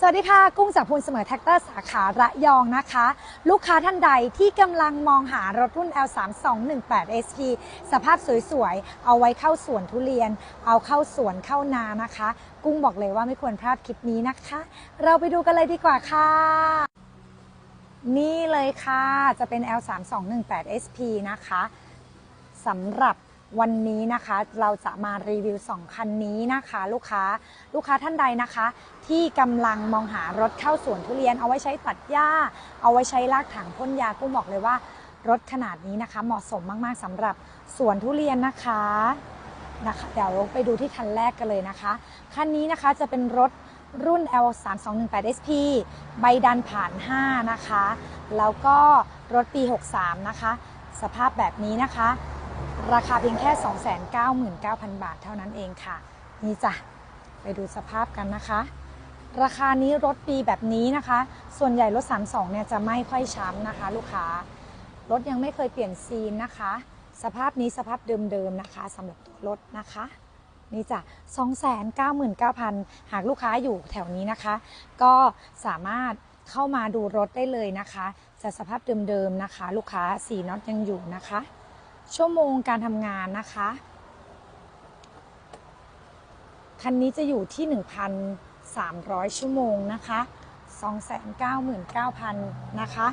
สวัสดีค่ะ กุ้งจากพูนเสมอแท็กเตอร์สาขาระยองนะคะ ลูกค้าท่านใดที่กำลังมองหารถรุ่น L3218 SP สภาพสวยๆ เอาไว้เข้าสวนทุเรียน เอาเข้าสวนเข้านานะคะ กุ้งบอกเลยว่าไม่ควรพลาดคลิปนี้นะคะ เราไปดูกันเลยดีกว่าค่ะ นี่เลยค่ะจะเป็น L3218 SP นะคะสำหรับ วันนี้นะคะเราจะมารีวิว 2 คันนี้นะคะ ลูกค้าลูกค้าท่านใดนะคะ ที่กำลังมองหารถเข้าสวนทุเรียน เอาไว้ใช้ตัดหญ้า เอาไว้ใช้ลากถังพ่นยากุ้งบอกเลยว่ารถขนาดนี้นะคะ เหมาะสมมากๆสำหรับสวนทุเรียนนะคะนะคะเดี๋ยวไปดูที่คันแรกกันเลยนะคะคันนี้นะคะจะเป็นรถรุ่น L3218 SP ใบดันผ่าน 5 นะคะ แล้วก็รถปี 63 นะคะ สภาพแบบนี้นะคะ ราคาเพียงแค่ 299,000 บาทเท่านั้นเองค่ะ นี่จ้ะ ไปดูสภาพกันนะคะ ราคานี้รถปีแบบนี้นะคะ ส่วนใหญ่รถ 32 เนี่ยจะไม่ค่อยช้ำนะคะ ลูกค้ารถยังไม่เคยเปลี่ยนซีนนะคะ สภาพนี้สภาพเดิมๆนะคะสำหรับตัวรถนะคะนี่จ้ะ299,000 หากลูกค้าอยู่แถวนี้นะคะ ก็สามารถเข้ามาดูรถได้เลยนะคะ จะสภาพเดิมๆนะคะ ลูกค้าสีน็อตยังอยู่นะคะ ชั่วโมงการทำงานนะคะ คันนี้จะอยู่ที่ 1,300 ชั่วโมงนะคะ 299,000 นะคะ